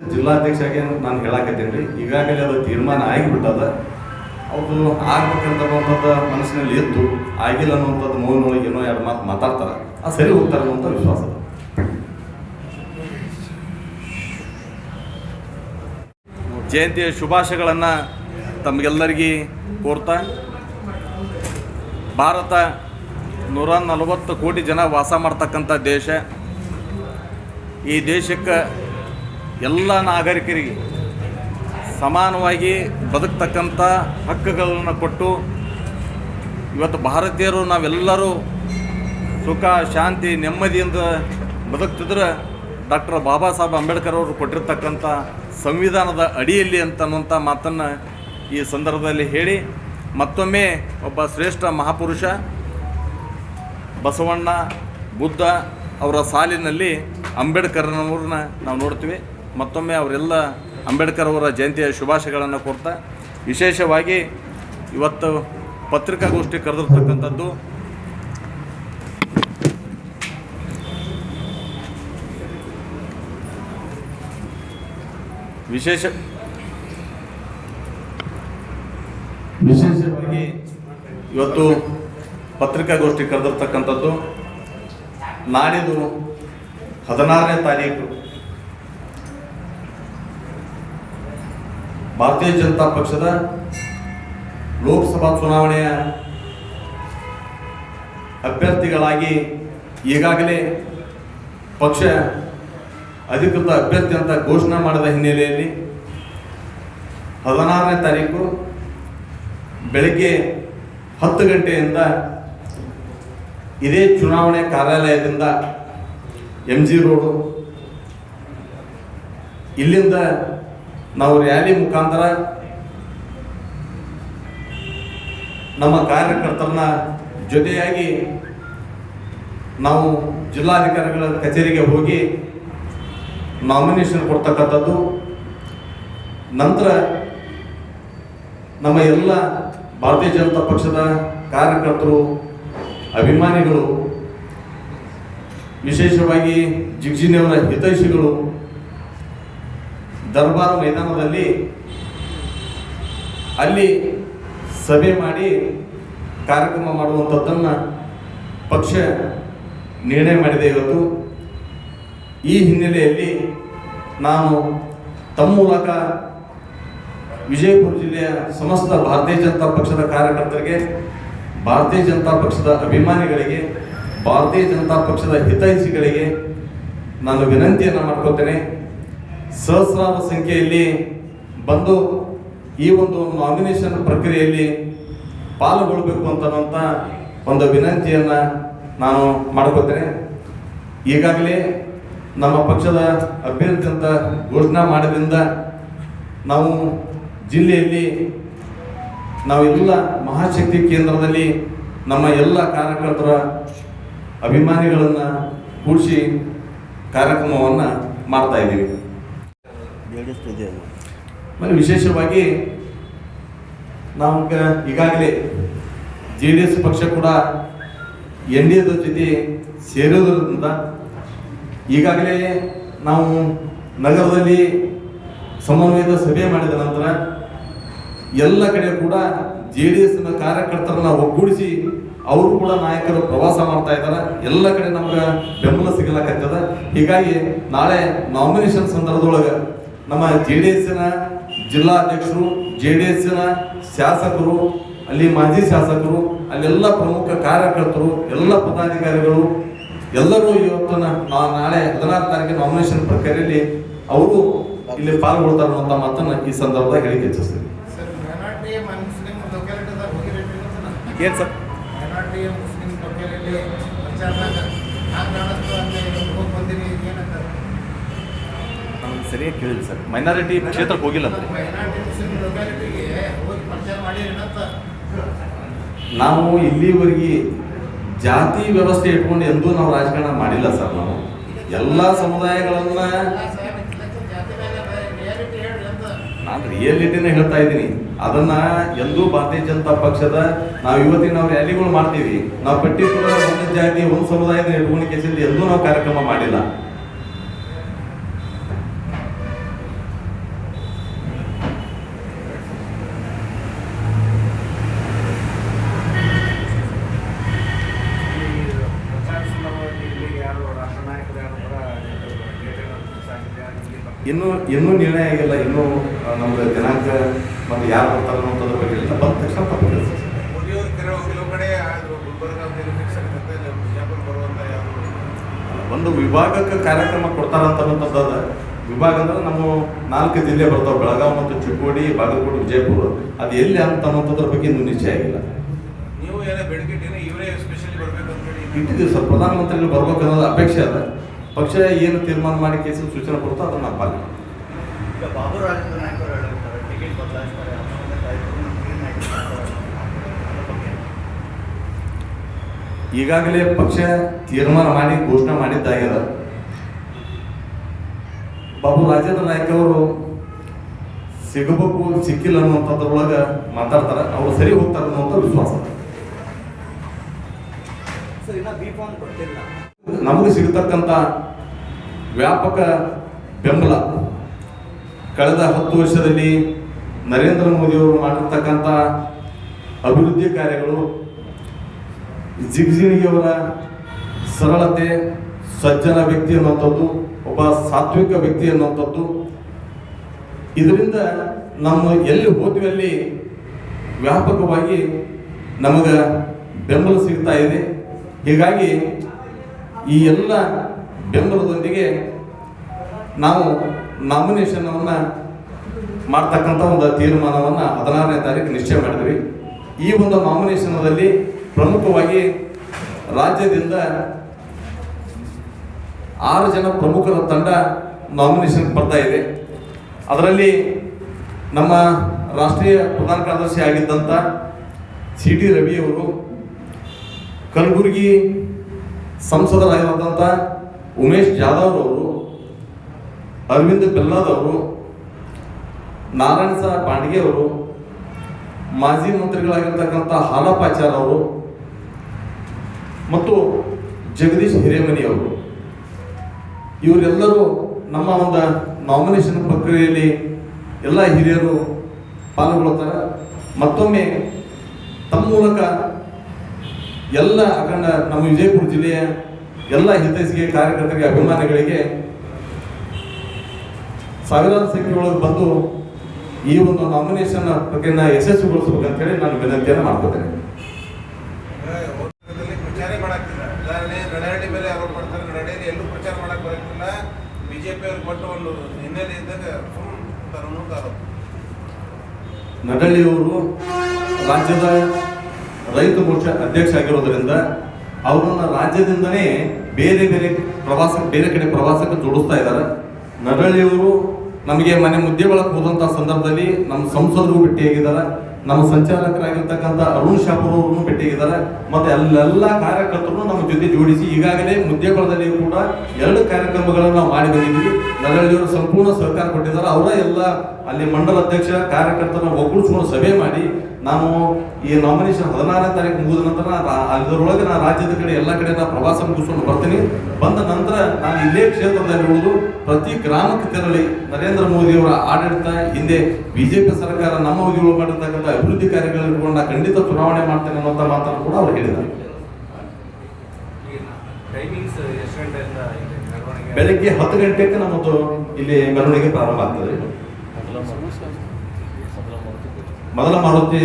ಜಿಲ್ಲಾಧ್ಯಕ್ಷರಾಗಿ ನಾನು ಹೇಳಾಕತ್ತೀನಿ ರೀ. ಈಗಾಗಲೇ ಅದು ತೀರ್ಮಾನ ಆಗಿಬಿಟ್ಟದ. ಅದು ಆಗ್ಬೇಕಂತಕ್ಕಂಥದ್ದು ಮನಸ್ಸಿನಲ್ಲಿ ಎದ್ದು ಆಗಿಲ್ಲ ಅನ್ನುವಂಥದ್ದು ಮೌನೊಳಗೆ ಏನೋ ಎರಡು ಮಾತು ಮಾತಾಡ್ತಾರೆ. ಅದು ಸರಿ ಹೋಗ್ತಾರೆ ಅನ್ನುವಂಥ ವಿಶ್ವಾಸ ಜಯಂತಿಯ ಶುಭಾಶಯಗಳನ್ನು ತಮಗೆಲ್ಲರಿಗೆ ಕೋರ್ತಾ ಭಾರತ ನೂರ ನಲವತ್ತು ಕೋಟಿ ಜನ ವಾಸ ಮಾಡ್ತಕ್ಕಂಥ ದೇಶ. ಈ ದೇಶಕ್ಕೆ ಎಲ್ಲ ನಾಗರಿಕರಿಗೆ ಸಮಾನವಾಗಿ ಬದುಕ್ತಕ್ಕಂಥ ಹಕ್ಕುಗಳನ್ನು ಕೊಟ್ಟು ಇವತ್ತು ಭಾರತೀಯರು ನಾವೆಲ್ಲರೂ ಸುಖ, ಶಾಂತಿ, ನೆಮ್ಮದಿಯಿಂದ ಬದುಕ್ತಿದ್ರೆ ಡಾಕ್ಟರ್ ಬಾಬಾ ಸಾಹೇಬ್ ಅಂಬೇಡ್ಕರ್ ಅವರು ಕೊಟ್ಟಿರ್ತಕ್ಕಂಥ ಸಂವಿಧಾನದ ಅಡಿಯಲ್ಲಿ ಅಂತನ್ನುವಂಥ ಮಾತನ್ನು ಈ ಸಂದರ್ಭದಲ್ಲಿ ಹೇಳಿ, ಮತ್ತೊಮ್ಮೆ ಒಬ್ಬ ಶ್ರೇಷ್ಠ ಮಹಾಪುರುಷ ಬಸವಣ್ಣ ಬುದ್ಧ ಅವರ ಸಾಲಿನಲ್ಲಿ ಅಂಬೇಡ್ಕರ್ನವ್ರನ್ನ ನಾವು ನೋಡ್ತೀವಿ. ಮತ್ತೊಮ್ಮೆ ಅವರೆಲ್ಲ ಅಂಬೇಡ್ಕರ್ ಅವರ ಜಯಂತಿಯ ಶುಭಾಶಯಗಳನ್ನು ಕೊಡ್ತಾ ವಿಶೇಷವಾಗಿ ಇವತ್ತು ಪತ್ರಿಕಾಗೋಷ್ಠಿ ಕರೆದಿರ್ತಕ್ಕಂಥದ್ದು ವಿಶೇಷ ವಿಶೇಷವಾಗಿ ಇವತ್ತು ಪತ್ರಿಕಾಗೋಷ್ಠಿ ಕರೆದಿರ್ತಕ್ಕಂಥದ್ದು ನಾಡಿದ್ದು ಹದಿನಾರನೇ ತಾರೀಕು. ಭಾರತೀಯ ಜನತಾ ಪಕ್ಷದ ಲೋಕಸಭಾ ಚುನಾವಣೆಯ ಅಭ್ಯರ್ಥಿಗಳಾಗಿ ಈಗಾಗಲೇ ಪಕ್ಷ ಅಧಿಕೃತ ಅಭ್ಯರ್ಥಿ ಅಂತ ಘೋಷಣೆ ಮಾಡಿದ ಹಿನ್ನೆಲೆಯಲ್ಲಿ ಹದಿನಾರನೇ ತಾರೀಕು ಬೆಳಗ್ಗೆ ಹತ್ತು ಗಂಟೆಯಿಂದ ಇದೇ ಚುನಾವಣೆ ಕಾರ್ಯಾಲಯದಿಂದ ಎಂ ಜಿ ರೋಡು, ಇಲ್ಲಿಂದ ನಾವು ರ್ಯಾಲಿ ಮುಖಾಂತರ ನಮ್ಮ ಕಾರ್ಯಕರ್ತರನ್ನ ಜೊತೆಯಾಗಿ ನಾವು ಜಿಲ್ಲಾಧಿಕಾರಿಗಳ ಕಚೇರಿಗೆ ಹೋಗಿ ನಾಮಿನೇಷನ್ ಕೊಡ್ತಕ್ಕಂಥದ್ದು. ನಂತರ ನಮ್ಮ ಎಲ್ಲ ಭಾರತೀಯ ಜನತಾ ಪಕ್ಷದ ಕಾರ್ಯಕರ್ತರು, ಅಭಿಮಾನಿಗಳು, ವಿಶೇಷವಾಗಿ ಜಿಗ್ಜಿನಿಯವರ ಹಿತೈಷಿಗಳು ದರ್ಬಾರ್ ಮೈದಾನದಲ್ಲಿ ಅಲ್ಲಿ ಸಭೆ ಮಾಡಿ ಕಾರ್ಯಕ್ರಮ ಮಾಡುವಂಥದ್ದನ್ನು ಪಕ್ಷ ನಿರ್ಣಯ ಮಾಡಿದೆ ಇವತ್ತು. ಈ ಹಿನ್ನೆಲೆಯಲ್ಲಿ ನಾನು ತಮ್ಮ ಮೂಲಕ ವಿಜಯಪುರ ಜಿಲ್ಲೆಯ ಸಮಸ್ತ ಭಾರತೀಯ ಜನತಾ ಪಕ್ಷದ ಕಾರ್ಯಕರ್ತರಿಗೆ, ಭಾರತೀಯ ಜನತಾ ಪಕ್ಷದ ಅಭಿಮಾನಿಗಳಿಗೆ, ಭಾರತೀಯ ಜನತಾ ಪಕ್ಷದ ಹಿತೈಷಿಗಳಿಗೆ ನಾನು ವಿನಂತಿಯನ್ನು ಮಾಡ್ಕೋತೇನೆ. ಸಹಸ್ರಾರು ಸಂಖ್ಯೆಯಲ್ಲಿ ಬಂದು ಈ ಒಂದು ನಾಮಿನೇಷನ್ ಪ್ರಕ್ರಿಯೆಯಲ್ಲಿ ಪಾಲ್ಗೊಳ್ಬೇಕು ಅಂತನ್ನುವಂಥ ಒಂದು ವಿನಂತಿಯನ್ನು ನಾನು ಮಾಡ್ಕೋತೇನೆ. ಈಗಾಗಲೇ ನಮ್ಮ ಪಕ್ಷದ ಅಭ್ಯರ್ಥಿ ಅಂತ ಘೋಷಣೆ ಮಾಡಿದ್ರಿಂದ ನಾವು ಜಿಲ್ಲೆಯಲ್ಲಿ ನಾವೆಲ್ಲ ಮಹಾಶಕ್ತಿ ಕೇಂದ್ರದಲ್ಲಿ ನಮ್ಮ ಎಲ್ಲ ಕಾರ್ಯಕರ್ತರ ಅಭಿಮಾನಿಗಳನ್ನು ಕೂಡಿಸಿ ಕಾರ್ಯಕ್ರಮವನ್ನು ಮಾಡ್ತಾ ಇದ್ದೀವಿ. ಆಮೇಲೆ ವಿಶೇಷವಾಗಿ ನಾವು ಈಗಾಗಲೇ ಜೆ ಡಿ ಎಸ್ ಪಕ್ಷ ಕೂಡ ಎನ್ ಡಿ ಎದ ಜೊತೆ ಸೇರೋದ್ರಿಂದ ಈಗಾಗಲೇ ನಾವು ನಗರದಲ್ಲಿ ಸಮನ್ವಯದ ಸಭೆ ಮಾಡಿದ ನಂತರ ಎಲ್ಲ ಕಡೆ ಕೂಡ ಜೆ ಡಿ ಎಸ್ನ ಕಾರ್ಯಕರ್ತರನ್ನ ಒಗ್ಗೂಡಿಸಿ ಅವರು ಕೂಡ ನಾಯಕರು ಪ್ರವಾಸ ಮಾಡ್ತಾ ಇದ್ದಾರೆ. ಎಲ್ಲ ಕಡೆ ನಮ್ಗೆ ಬೆಂಬಲ ಸಿಗಲಾಕತ್ತದ ಹೀಗಾಗಿ ನಾಳೆ ನಾಮಿನೇಷನ್ ಸಂದರ್ಭದೊಳಗೆ ನಮ್ಮ ಜೆ ಡಿ ಎಸ್ನ ಜಿಲ್ಲಾಧ್ಯಕ್ಷರು ಜೆ ಡಿ ಎಸ್ನ ಶಾಸಕರು ಅಲ್ಲಿ ಮಾಜಿ ಶಾಸಕರು ಅಲ್ಲೆಲ್ಲ ಪ್ರಮುಖ ಕಾರ್ಯಕರ್ತರು ಎಲ್ಲ ಪದಾಧಿಕಾರಿಗಳು ಎಲ್ಲರೂ ಇವತ್ತು ನಾಳೆ ಹದಿನಾರು ತಾರೀಕಿನ ನಾಮಿನೇಷನ್ ಪ್ರಕ್ರಿಯೆಯಲ್ಲಿ ಅವರು ಇಲ್ಲಿ ಪಾಲ್ಗೊಳ್ತಾರೆ ಅನ್ನುವಂಥ ಮಾತನ್ನ ಈ ಸಂದರ್ಭದಾಗ ಹೇಳಿಕೆ ಇವತ್ತು ಏನು ಸರ್? ಸರಿಯಾಗಿ ಕೇಳಿಲ್ಲ ಸರ್. ಮೈನಾರಿಟಿ ಕ್ಷೇತ್ರಕ್ಕೆ ಹೋಗಿಲ್ಲ ಮಾಡಿರೇನಂತ ನಾವು ಇಲ್ಲಿವರೆಗೆ ಜಾತಿ ವ್ಯವಸ್ಥೆ ಇಟ್ಕೊಂಡು ಎಂದೂ ನಾವು ರಾಜಕಾರಣ ಮಾಡಿಲ್ಲ ಸರ್ ನಾವು. ಎಲ್ಲ ಸಮುದಾಯಗಳನ್ನ ನಾನು ರಿಯಾಲಿಟಿನೇ ಹೇಳ್ತಾ ಇದ್ದೀನಿ. ಅದನ್ನ ಎಂದೂ ಭಾರತೀಯ ಜನತಾ ಪಕ್ಷದ ನಾವು ಇವತ್ತಿನ ನಾವು ರ್ಯಾಲಿಗಳು ಮಾಡ್ತೀವಿ. ನಾವು ಪರ್ಟಿಕ್ಯುಲರ್ ಒಂದು ಜಾತಿ, ಒಂದು ಸಮುದಾಯದ ಇಟ್ಕೊಂಡು ಕೇಸಲ್ಲಿ ಎಂದೂ ನಾವು ಕಾರ್ಯಕ್ರಮ ಮಾಡಿಲ್ಲ. ಇನ್ನೂ ಇನ್ನೂ ನಿರ್ಣಯ ಆಗಿಲ್ಲ ಇನ್ನೂ ನಮ್ದು ನಮ್ಗೆ ದಿನಾಂಕ ಮತ್ತು ಯಾರು ಬರ್ತಾರೆ ಅನ್ನೋದ್ರ ಬಗ್ಗೆ ಇಲ್ಲ. ಬಂದ ತಕ್ಷಣ ತಪ್ಪು ಮೋದಿಯವರು ಕೆಲವು ಕಡೆ ಒಂದು ವಿಭಾಗಕ್ಕೆ ಕಾರ್ಯಕ್ರಮ ಕೊಡ್ತಾರಂತಕ್ಕಂಥದ್ದು ಅದ ವಿಭಾಗ ಅಂದ್ರೆ ನಮ್ಮ ನಾಲ್ಕು ಜಿಲ್ಲೆ ಬರ್ತಾವೆ ಬೆಳಗಾವಿ ಮತ್ತು ಚಿಕ್ಕೋಡಿ ಬಾಗಲಕೋಟೆ ವಿಜಯಪುರ. ಅದು ಎಲ್ಲಿ ಅಂತ ಅನ್ನೋದ್ರ ಬಗ್ಗೆ ಇನ್ನೂ ನಿಶ್ಚಯ ಆಗಿಲ್ಲ. ನೀವು ಏನೋ ಇವರೇ ಸ್ಪೆಷಲಿ ಅಂತ ಹೇಳಿ ಇಟ್ಟಿದ್ದೀವಿ ಸರ್ ಪ್ರಧಾನಮಂತ್ರಿಗಳು ಬರ್ಬೇಕು ಅನ್ನೋದು ಅಪೇಕ್ಷೆ ಅದ ಪಕ್ಷ ಏನು ತೀರ್ಮಾನ ಮಾಡಿ ಕೇಸ್ ಸೂಚನೆ ಕೊಡ್ತೋ ಅದನ್ನ ನಾವು ಪಾಲಿಸ್ತೀವಿ. ಈಗ ಬಾಬು ರಾಜೇಂದ್ರ ನಾಯ್ಕ ಅವರು ಹೇಳಿರ್ತಾರೆ ಟಿಕೆಟ್ ಬದಲಾಯಿಸ್ತಾರೆ ಈಗಾಗಲೇ ಪಕ್ಷ ತೀರ್ಮಾನ ಮಾಡಿ ಘೋಷಣೆ ಮಾಡಿದ್ದಾಗ್ಯದ ಬಾಬು ರಾಜೇಂದ್ರ ನಾಯ್ಕ ಅವರು ಸಿಗಬೇಕು ಸಿಕ್ಕಿಲ್ಲ ಅನ್ನುವಂಥದ್ರೊಳಗೆ ಮಾತಾಡ್ತಾರೆ. ಅವರು ಸರಿ ಹೋಗ್ತಾರೆ ಅನ್ನುವಂಥ ವಿಶ್ವಾಸ. ಸರ್ ಇನ್ನ ಬಿ ಫಾರ್ಮ್ ಕೊಟ್ಟಿಲ್ಲ. ನಮಗೆ ಸಿಗತಕ್ಕಂಥ ವ್ಯಾಪಕ ಬೆಂಬಲ ಕಳೆದ ಹತ್ತು ವರ್ಷದಲ್ಲಿ ನರೇಂದ್ರ ಮೋದಿಯವರು ಮಾಡಿರ್ತಕ್ಕಂಥ ಅಭಿವೃದ್ಧಿ ಕಾರ್ಯಗಳು ಜಿಗ್ಜಿಣಿಯವರ ಸರಳತೆ, ಸಜ್ಜನ ವ್ಯಕ್ತಿ ಅನ್ನುವಂಥದ್ದು, ಒಬ್ಬ ಸಾತ್ವಿಕ ವ್ಯಕ್ತಿ ಅನ್ನುವಂಥದ್ದು. ಇದರಿಂದ ನಮ್ಮ ಎಲ್ಲಿ ಹೋದ್ವಿ ಅಲ್ಲಿ ವ್ಯಾಪಕವಾಗಿ ನಮಗೆ ಬೆಂಬಲ ಸಿಗ್ತಾ ಇದೆ. ಹೀಗಾಗಿ ಈ ಎಲ್ಲ ಬೆಂಬಲದೊಂದಿಗೆ ನಾವು ನಾಮಿನೇಷನವನ್ನು ಮಾಡ್ತಕ್ಕಂಥ ಒಂದು ತೀರ್ಮಾನವನ್ನು ಹದಿನಾರನೇ ತಾರೀಕು ನಿಶ್ಚಯ ಮಾಡಿದ್ವಿ. ಈ ಒಂದು ನಾಮಿನೇಷನದಲ್ಲಿ ಪ್ರಮುಖವಾಗಿ ರಾಜ್ಯದಿಂದ ಆರು ಜನ ಪ್ರಮುಖರ ತಂಡ ನಾಮಿನೇಷನ್ ಬರ್ತಾ ಇದೆ. ಅದರಲ್ಲಿ ನಮ್ಮ ರಾಷ್ಟ್ರೀಯ ಪ್ರಧಾನ ಕಾರ್ಯದರ್ಶಿ ಆಗಿದ್ದಂಥ ಸಿ ಟಿ ರವಿಯವರು ಕಲಬುರಗಿ ಸಂಸದರಾಗಿರುವಂಥ ಉಮೇಶ್ ಜಾಧವ್ ಅವರು ಅರವಿಂದ್ ಬೆಲ್ಲಾದ್ ಅವರು ನಾರಾಯಣ ಸಾಹ್ ಬಾಂಡಿಗೆ ಅವರು ಮಾಜಿ ಮಂತ್ರಿಗಳಾಗಿರ್ತಕ್ಕಂಥ ಹಾಲಪಾಚಾರ್ ಅವರು ಮತ್ತು ಜಗದೀಶ್ ಹಿರೇಮನಿ ಅವರು. ಇವರೆಲ್ಲರೂ ನಮ್ಮ ಒಂದು ನಾಮಿನೇಷನ್ ಪ್ರಕ್ರಿಯೆಯಲ್ಲಿ ಎಲ್ಲ ಹಿರಿಯರು ಪಾಲ್ಗೊಳ್ತಾರೆ ಮತ್ತೊಮ್ಮೆ ತಮ್ಮ ಮೂಲಕ ಎಲ್ಲ ಅಖಂಡ ನಮ್ಮ ವಿಜಯಪುರ ಜಿಲ್ಲೆಯ ಎಲ್ಲ ಹಿತೈಷಿಗೆ ಕಾರ್ಯಕರ್ತರಿಗೆ ಅಭಿಮಾನಿಗಳಿಗೆ ಸಾವಿರಾರು ಸಂಖ್ಯೆಯೊಳಗೆ ಬಂದು ಈ ಒಂದು ನಾಮಿನೇಷನ್ ಪ್ರಕ್ರಿಯೆನ ಯಶಸ್ವಿಗೊಳಿಸಬೇಕಂತ ಹೇಳಿ ನಾನು ವಿನಂತಿಯನ್ನು ಮಾಡ್ಕೋತೇನೆ. ಪ್ರಚಾರ ಮಾಡಕ್ತಿಲ್ಲ. ಉದಾಹರಣೆ ನಡಹಳ್ಳಿ ಮೇಲೆ ಆರೋಪ ಮಾಡ್ತಾರೆ. ನಡಹಳ್ಳಿ ಎಲ್ಲೂ ಪ್ರಚಾರ ಮಾಡಕ್ ಬರೋಕ್ಕಿಲ್ಲ. ಬಿಜೆಪಿ ಅವ್ರಿಗೆ ಕೊಟ್ಟು ಒಂದು ಹಿನ್ನೆಲೆ ಇದ್ದಾಗ ಸುಮ್ಮನೆ ಆರೋಪ ನಡಳ್ಳಿಯವರು ರಾಜ್ಯದ ರೈತ ಮೋರ್ಚಾ ಅಧ್ಯಕ್ಷ ಆಗಿರೋದ್ರಿಂದ ಅವರನ್ನ ರಾಜ್ಯದಿಂದನೇ ಬೇರೆ ಬೇರೆ ಪ್ರವಾಸ, ಬೇರೆ ಕಡೆ ಪ್ರವಾಸಕ್ಕೆ ಜೋಡಿಸ್ತಾ ಇದ್ದಾರೆ. ನಡಳ್ಳಿಯವರು ನಮಗೆ ಮನೆ ಮುದ್ದೆ ಒಳಗೆ ಹೋದಂಥ ಸಂದರ್ಭದಲ್ಲಿ ನಮ್ಮ ಸಂಸದರು ಭೇಟಿಯಾಗಿದ್ದಾರೆ ನಮ್ಮ ಸಂಚಾಲಕರಾಗಿರ್ತಕ್ಕಂಥ ಅರುಣ್ ಶಾಪುರ್ ಭೇಟಿಯಾಗಿದ್ದಾರೆ ಮತ್ತೆ ಅಲ್ಲೆಲ್ಲ ಕಾರ್ಯಕರ್ತರು ನಮ್ಮ ಜೊತೆ ಜೋಡಿಸಿ ಈಗಾಗಲೇ ಮುದ್ದೆಕೊಳದಲ್ಲಿ ಕೂಡ ಎರಡು ಕಾರ್ಯಕ್ರಮಗಳನ್ನು ಮಾಡಿ ಬಂದಿದ್ವಿ ನರಳ್ಳಿಯವರು ಸಂಪೂರ್ಣ ಸಹಕಾರ ಕೊಟ್ಟಿದ್ದಾರೆ. ಅವರ ಎಲ್ಲ ಅಲ್ಲಿ ಮಂಡಲ ಅಧ್ಯಕ್ಷ, ಕಾರ್ಯಕರ್ತರನ್ನ ಒಗ್ಗೂಡಿಸ್ಕೊಂಡು ಸಭೆ ಮಾಡಿ ನಾನು ಈ ನಾಮಿನೇಷನ್ ಹದಿನಾರನೇ ತಾರೀಕು ಮುಗಿದ ನಂತರ ಅದರೊಳಗೆ ನಾನು ರಾಜ್ಯದ ಕಡೆ ಎಲ್ಲ ಕಡೆ ನಾನು ಪ್ರವಾಸ ಮುಗಿಸ್ಕೊಂಡು ಬರ್ತೀನಿ. ಬಂದ ನಂತರ ನಾನು ಇಲ್ಲೇ ಕ್ಷೇತ್ರದಲ್ಲಿ ಉಳಿದು ಪ್ರತಿ ಗ್ರಾಮಕ್ಕೆ ತೆರಳಿ ನರೇಂದ್ರ ಮೋದಿಯವರ ಆಡಳಿತ, ಹಿಂದೆ ಬಿಜೆಪಿ ಸರ್ಕಾರ ನಮ್ಮ ಉದ್ಯೋಗ ಮಾಡಿರ್ತಕ್ಕಂಥ ಅಭಿವೃದ್ಧಿ ಕಾರ್ಯಗಳನ್ನು ಖಂಡಿತ ಚುನಾವಣೆ ಮಾಡ್ತೇನೆ ಅನ್ನುವಂಥ ಮಾತನ್ನು ಕೂಡ ಅವ್ರು ಹೇಳಿದ್ದಾರೆ ಟೈಮಿಂಗ್ಸ್ ಎಷ್ಟು ಗಂಟೆಯಿಂದ ಇದೆ ಮೆರವಣಿಗೆ ಬೆಳಗ್ಗೆ ಹತ್ತು ಗಂಟೆಗೆ ನಮ್ಮದು ಇಲ್ಲಿ ಮೆರವಣಿಗೆ ಪ್ರಾರಂಭ ಆಗ್ತದೆ. ಮೊದಲ ಮಾರುತಿ